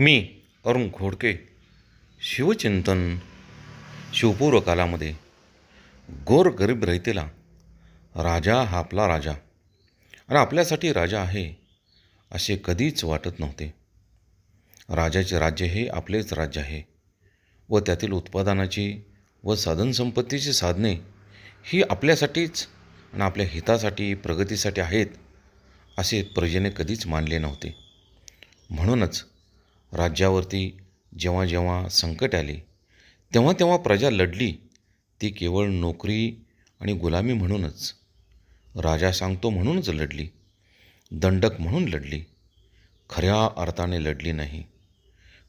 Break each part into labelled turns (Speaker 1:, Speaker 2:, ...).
Speaker 1: मी अरुण घोडके शिवचिंतन शिवपूर्व कालामध्ये गोरगरीब रहितेला राजा हा आपला राजा. आणि आपल्यासाठी राजा आहे असे कधीच वाटत नव्हते. राजाचे राज्य हे आपलेच राज्य आहे व त्यातील उत्पादनाची व साधनसंपत्तीची साधने ही आपल्यासाठीच आणि आपल्या हितासाठी प्रगतीसाठी आहेत असे प्रजेने कधीच मानले नव्हते. म्हणूनच राज्यावरती जेव्हा जेव्हा संकट आले तेव्हा तेव्हा प्रजा लढली. ती केवळ नोकरी आणि गुलामी म्हणूनच राजा सांगतो म्हणूनच लढली दंडक म्हणून लढली खऱ्या अर्थाने लढली नाही.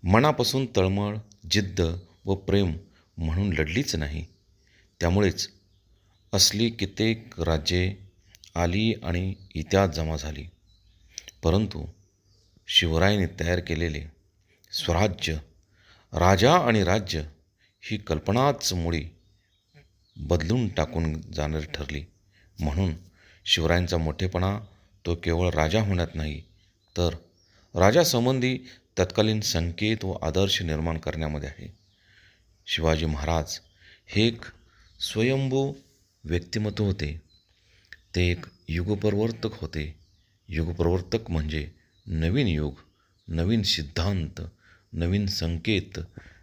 Speaker 1: मनापासून तळमळ जिद्द व प्रेम म्हणून लढलीच नाही. त्यामुळेच असली कित्येक राज्ये आली आणि इतिहास जमा झाली. परंतु शिवरायांनी तयार केलेले स्वराज्य राजा आणि राज्य ही कल्पनाच मुळी बदलून टाकून जाणारी ठरली. म्हणून शिवरायांचा मोठेपणा तो केवळ राजा होण्यात नाही तर राजासंबंधी तत्कालीन संकेत व आदर्श निर्माण करण्यामध्ये आहे. शिवाजी महाराज हे एक स्वयंभू व्यक्तिमत्व होते. ते एक युगप्रवर्तक होते. युगप्रवर्तक म्हणजे नवीन युग नवीन सिद्धांत नवीन संकेत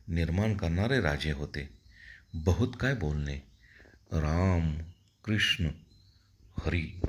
Speaker 1: निर्माण करणारे राजे होते. बहुत काय बोलणे. राम कृष्ण हरी